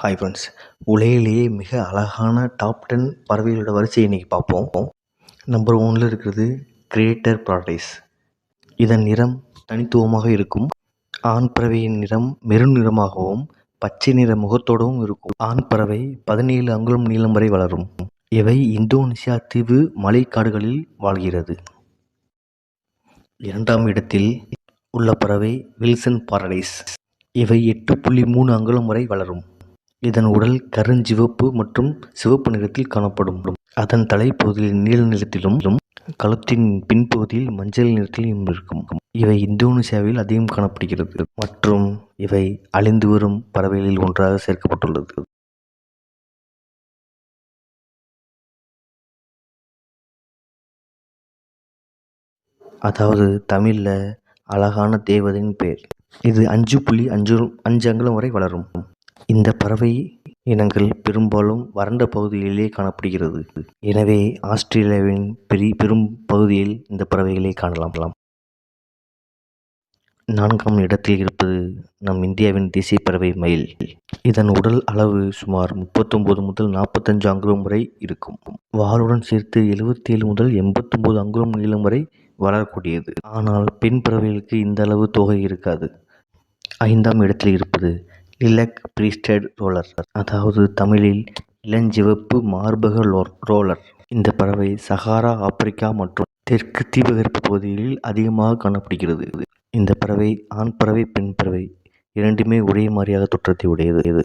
Hi friends உலகிலேயே மிக அழகான டாப் டென் பறவைகளோட வரிசையை இன்றைக்கி பார்ப்போம். நம்பர் ஒனில் இருக்கிறது கிரேட்டர் பாரடைஸ் இதன் நிறம் தனித்துவமாக இருக்கும். ஆண் பறவையின் நிறம் மெருன் நிறமாகவும் பச்சை நிற முகத்தோடவும் இருக்கும். ஆண் பறவை பதினேழு அங்குலம் நீளம் வரை வளரும். இவை இந்தோனேசியா தீவு மலைக்காடுகளில் வாழ்கிறது. இரண்டாம் இடத்தில் உள்ள பறவை வில்சன் பாரடைஸ் இவை எட்டு புள்ளி மூணு அங்குலம் வரை வளரும். இதன் உடல் கருஞ்சிவப்பு மற்றும் சிவப்பு நிறத்தில் காணப்படும். அதன் தலைப்பகுதியில் நீல நிறத்திலும் கழுத்தின் பின்பகுதியில் மஞ்சள் நிறத்திலும் இருக்கும். இவை இந்தோனேசியாவில் அதிகம் காணப்படுகிறது மற்றும் இவை அழிந்து வரும் பறவைகளில் ஒன்றாக சேர்க்கப்பட்டுள்ளது. அதாவது தமிழில் அழகான தேவதையின் பெயர். இது அஞ்சு புள்ளி அஞ்சு அஞ்சு அங்குலம் வரை வளரும். இந்த பறவை இனங்கள் பெரும்பாலும் வறண்ட பகுதிகளிலே காணப்படுகிறது. எனவே ஆஸ்திரேலியாவின் பெரிய பெரும் பகுதியில் இந்த பறவைகளை காணலாம். நான்காம் இடத்தில் இருப்பது நம் இந்தியாவின் தேசிய பறவை மயில். இதன் உடல் அளவு சுமார் முப்பத்தொம்போது முதல் நாற்பத்தஞ்சு அங்குலம் வரை இருக்கும். வாளுடன் சேர்த்து எழுபத்தி ஏழு முதல் எண்பத்தொம்போது அங்குலம் நீளம் வரை வளரக்கூடியது. ஆனால் பெண் பறவைகளுக்கு இந்த அளவு தொகை இருக்காது. ஐந்தாம் இடத்தில் இருப்பது லிலக் பிரீஸ்டட் ரோலர். அதாவது தமிழில் இளஞ்சிவப்பு மார்பக ரோலர். இந்த பறவை சஹாரா ஆப்பிரிக்கா மற்றும் தெற்கு தீபகற்ப பகுதிகளில் அதிகமாக காணப்படுகிறது. இந்த பறவை ஆண் பறவை பெண் பறவை இரண்டுமே ஒரே மாதிரியாக தோற்றத்தை உடையது.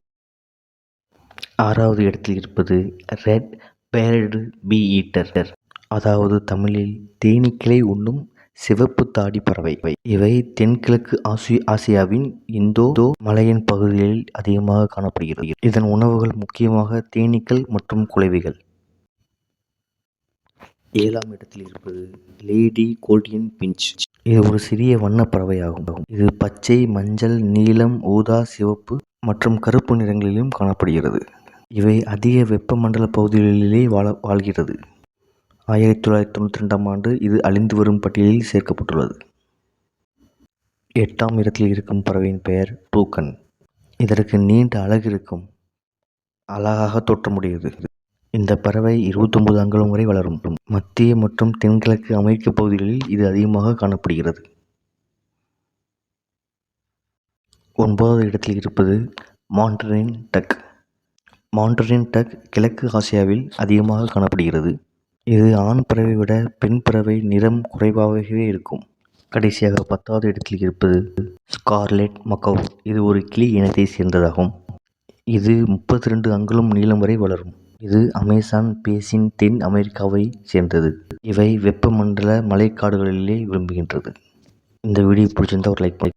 ஆறாவது இடத்தில் இருப்பது ரெட் பேரடு பி ஈட்டர் அதாவது தமிழில் தேனீக்களை உண்ணும் சிவப்பு தாடி பறவை. இவை தென்கிழக்கு ஆசி ஆசியாவின் இந்தோ மலையன் பகுதிகளில் அதிகமாக காணப்படுகிறது. இதன் உணவுகள் முக்கியமாக தேனீக்கள் மற்றும் குலைவிகள். ஏழாம் இடத்தில் இருப்பது லேடி கோல்டியன் பிஞ்ச். இது ஒரு சிறிய வண்ண பறவையாகும். இது பச்சை மஞ்சள் நீலம் ஊதா சிவப்பு மற்றும் கருப்பு நிறங்களிலும் காணப்படுகிறது. இவை அதிக வெப்பமண்டல பகுதிகளிலே வாழ வாழ்கிறது. ஆயிரத்தி தொள்ளாயிரத்தி தொண்ணூற்றி ரெண்டாம் ஆண்டு இது அழிந்து வரும் பட்டியலில் சேர்க்கப்பட்டுள்ளது. எட்டாம் இடத்தில் இருக்கும் பறவையின் பெயர் பூக்கன். இதற்கு நீண்ட அழகு இருக்கும். அழகாக தோற்றமுடையது. இந்த பறவை இருபத்தொம்பது அங்குலம் வரை வளரும். மத்திய மற்றும் தென்கிழக்கு அமெரிக்க பகுதிகளில் இது அதிகமாக காணப்படுகிறது. ஒன்பதாவது இடத்தில் இருப்பது மாண்டரின் டக். மாண்டரின் டக் கிழக்கு ஆசியாவில் அதிகமாக காணப்படுகிறது. இது ஆண் பறவை விட பெண் பறவை நிறம் குறைவாகவே இருக்கும். கடைசியாக பத்தாவது இடத்தில் இருப்பது ஸ்கார்லெட் மக்கவ். இது ஒரு கிளி இனத்தை சேர்ந்ததாகும். இது முப்பத்தி ரெண்டு அங்குலம் நீளம் வரை வளரும். இது அமேசான் பேசின் தென் அமெரிக்காவை சேர்ந்தது. இவை வெப்பமண்டல மலைக்காடுகளிலே விரும்புகின்றது. இந்த வீடியோ பிடிச்சிருந்தால் ஒரு லைக் பண்ணி